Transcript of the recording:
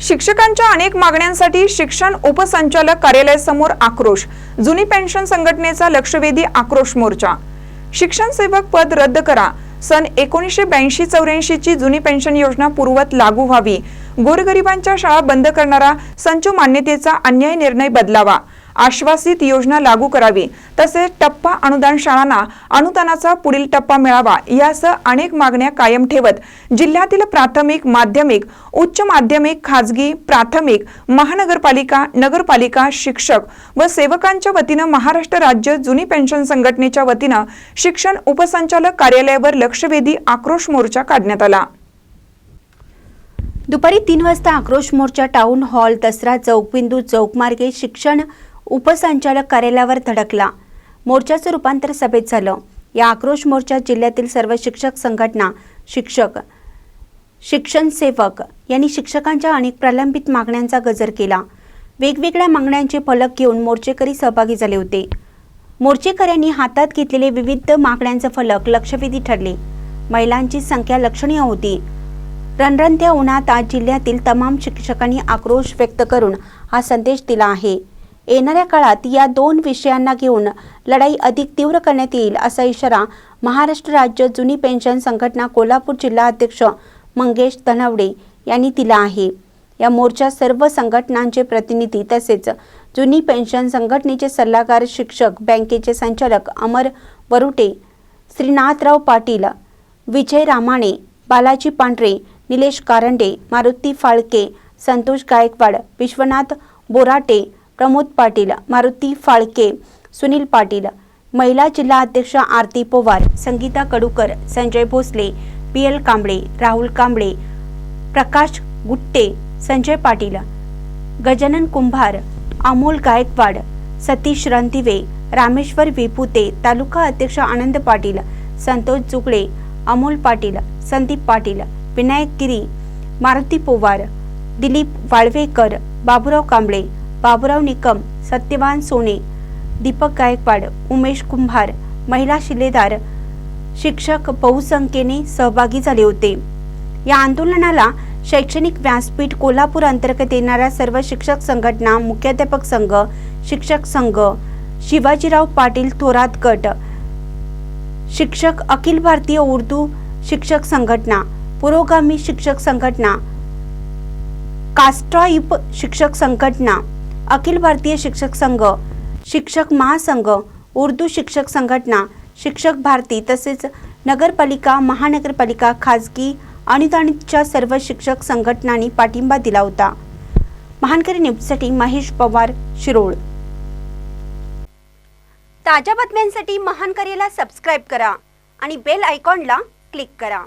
शिक्षकांच्या अनेक मागण्यांसाठी शिक्षण उपसंचालक कार्यालयासमोर आक्रोश जुनी पेन्शन संघटनेचा लक्षवेधी आक्रोश मोर्चा. शिक्षण सेवक पद रद्द करा. सन एकोणीसशे ब्याऐंशी चौऱ्याऐंशीची जुनी पेन्शन योजना पूर्वत लागू व्हावी. गोरगरिबांच्या शाळा बंद करणारा संच मान्यतेचा अन्याय निर्णय बदलावा. आश्वासित योजना लागू करावी. तसेच टप्पा अनुदान शाळांना अनुदानाचा पुढील टप्पा मिळावा यासह अनेक मागण्या कायम ठेवत जिल्ह्यातील प्राथमिक माध्यमिक उच्च माध्यमिक खाजगी प्राथमिक महानगरपालिका नगरपालिका शिक्षक व सेवकांच्या वतीनं महाराष्ट्र राज्य जुनी पेन्शन संघटनेच्या वतीनं शिक्षण उपसंचालक कार्यालयावर लक्षवेधी आक्रोश मोर्चा काढण्यात आला. दुपारी तीन वाजता आक्रोश मोर्चा टाउन हॉल दसरा चौक बिंदू शिक्षण उपसंचालक कार्यालयावर धडकला. मोर्चाचं रूपांतर सभेत झालं. या आक्रोश मोर्चात जिल्ह्यातील सर्व शिक्षक संघटना शिक्षक शिक्षण सेवक यांनी शिक्षकांच्या अनेक प्रलंबित मागण्यांचा गजर केला. वेगवेगळ्या मागण्यांचे फलक घेऊन मोर्चेकरी सहभागी झाले होते. मोर्चेकऱ्यांनी हातात घेतलेले विविध मागण्यांचे फलक लक्षवेधी ठरले. महिलांची संख्या लक्षणीय होती. रणरणत्या उन्हात आज जिल्ह्यातील तमाम शिक्षकांनी आक्रोश व्यक्त करून हा संदेश दिला आहे. येणाऱ्या काळात या दोन विषयांना घेऊन लढाई अधिक तीव्र करण्यात येईल असा इशारा महाराष्ट्र राज्य जुनी पेन्शन संघटना कोल्हापूर जिल्हा अध्यक्ष मंगेश धनवडे यांनी दिला आहे. या मोर्चा सर्व संघटनांचे प्रतिनिधी तसेच जुनी पेन्शन संघटनेचे सल्लागार शिक्षक बँकेचे संचालक अमर वरुटे श्रीनाथराव पाटील विजय रामाणे बालाजी पांढरे निलेश कारंडे मारुती फाळके संतोष गायकवाड विश्वनाथ बोराटे प्रमोद पाटील मारुती फाळके सुनील पाटील महिला जिल्हा अध्यक्ष आरती पवार संगीता कडूकर संजय भोसले पी एल कांबळे राहुल कांबळे प्रकाश गुट्टे संजय पाटील गजानन कुंभार अमोल गायकवाड सतीश रणदिवे रामेश्वर विपुते तालुका अध्यक्ष आनंद पाटील संतोष जुगळे अमोल पाटील संदीप पाटील विनायक गिरी मारुती पोवार दिलीप वाळवेकर बाबुराव कांबळे बाबुराव निकम सत्यवान सोने दीपक गायकवाड उमेश कुंभार महिला शिलेदार शिक्षक बहुसंख्येने सहभागी झाले होते. या आंदोलनाला शैक्षणिक व्यासपीठ कोल्हापूर अंतर्गत येणाऱ्या सर्व शिक्षक संघटना मुख्याध्यापक संघ शिक्षक संघ शिवाजीराव पाटील थोरात गट शिक्षक अखिल भारतीय उर्दू शिक्षक संघटना पुरोगामी शिक्षक संघटना कास्ट्राइप शिक्षक संघटना अखिल भारतीय शिक्षक संघ शिक्षक महासंघ उर्दू शिक्षक संघटना शिक्षक भारती तसेच नगरपालिका महानगरपालिका खाजगी अनुदानितच्या सर्व शिक्षक संघटनांनी पाठिंबा दिला होता. महानकरी न्यूजसाठी महेश पवार शिरोळ. ताज्या बातम्यांसाठी महानकरीला सबस्क्राईब करा आणि बेल आयकॉनला क्लिक करा.